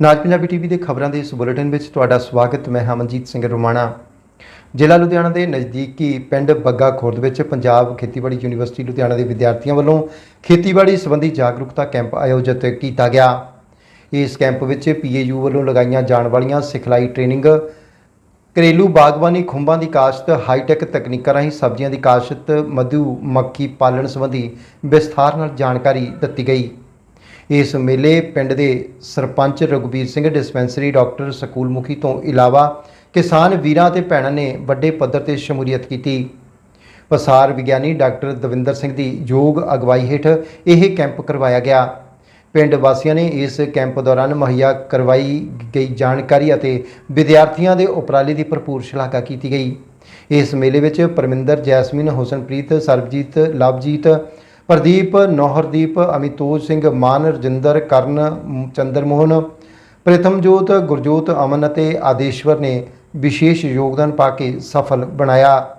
ਨਾਜ Punjabi TV ਦੇ ਖਬਰਾਂ ਦੇ ਇਸ ਬੁਲੇਟਿਨ ਵਿੱਚ ਤੁਹਾਡਾ ਸਵਾਗਤ, ਮੈਂ ਹਮਨਜੀਤ ਸਿੰਘ ਰੋਮਾਣਾ। ਜ਼ਿਲ੍ਹਾ ਲੁਧਿਆਣਾ ਦੇ ਨਜ਼ਦੀਕੀ ਪਿੰਡ ਬੱਗਾ ਖੁਰਦ ਵਿੱਚ ਪੰਜਾਬ ਖੇਤੀਬਾੜੀ ਯੂਨੀਵਰਸਿਟੀ ਲੁਧਿਆਣਾ ਦੇ ਵਿਦਿਆਰਥੀਆਂ ਵੱਲੋਂ ਖੇਤੀਬਾੜੀ ਸੰਬੰਧੀ ਜਾਗਰੂਕਤਾ ਕੈਂਪ ਆਯੋਜਿਤ ਕੀਤਾ ਗਿਆ। ਇਸ ਕੈਂਪ ਵਿੱਚ ਪੀਏਯੂ ਵੱਲੋਂ ਲਗਾਈਆਂ ਜਾਣ ਵਾਲੀਆਂ ਸਿਖਲਾਈ ਟ੍ਰੇਨਿੰਗ, ਘਰੇਲੂ ਬਾਗਬਾਨੀ ਖੁੰਭਾਂ ਦੀ ਕਾਸ਼ਤ, ਹਾਈਟੈਕ ਤਕਨੀਕਾਂ ਰਾਹੀਂ ਸਬਜ਼ੀਆਂ ਦੀ ਕਾਸ਼ਤ, ਮਧੂ ਮੱਖੀ ਪਾਲਣ ਸੰਬੰਧੀ ਵਿਸਥਾਰ ਨਾਲ ਜਾਣਕਾਰੀ ਦਿੱਤੀ ਗਈ। ਇਸ ਮੇਲੇ ਪਿੰਡ ਦੇ sarpanch Raghubir Singh dispensary doctor school ਮੁਖੀ ਤੋਂ ਇਲਾਵਾ ਕਿਸਾਨ ਵੀਰਾਂ ਤੇ ਭੈਣਾਂ ਨੇ ਵੱਡੇ ਪੱਧਰ ਤੇ ਸ਼ਮੂਲੀਅਤ ਕੀਤੀ। ਪਸਾਰ ਵਿਗਿਆਨੀ ਡਾਕਟਰ ਦਵਿੰਦਰ ਸਿੰਘ ਦੀ ਯੋਗ ਅਗਵਾਈ ਹੇਠ ਇਹ ਕੈਂਪ ਕਰਵਾਇਆ ਗਿਆ। ਪਿੰਡ ਵਾਸੀਆਂ ਨੇ ਇਸ ਕੈਂਪ ਦੌਰਾਨ ਮੁਹੱਈਆ ਕਰਵਾਈ ਗਈ ਜਾਣਕਾਰੀ ਅਤੇ ਵਿਦਿਆਰਥੀਆਂ ਦੇ ਉਪਰਾਲੇ ਦੀ ਭਰਪੂਰ ਸ਼ਲਾਘਾ ਕੀਤੀ ਗਈ। ਇਸ ਮੇਲੇ ਵਿੱਚ ਪਰਮਿੰਦਰ, ਜੈਸਮੀਨ, ਹੁਸਨਪ੍ਰੀਤ, ਸਰਬਜੀਤ, ਲਵਜੀਤ ਪ੍ਰਦੀਪ, ਨੌਹਰਦੀਪ, ਅਮਿਤੋਜ ਸਿੰਘ, ਮਾਨ, ਰਜਿੰਦਰ, ਕਰਨ, ਮ- ਚੰਦਰਮੋਹਨ, ਪ੍ਰਿਥਮਜੋਤ, ਗੁਰਜੋਤ, ਅਮਨ ਅਤੇ ਆਦੇਸ਼ਵਰ ਨੇ ਵਿਸ਼ੇਸ਼ ਯੋਗਦਾਨ ਪਾ ਕੇ ਸਫਲ ਬਣਾਇਆ।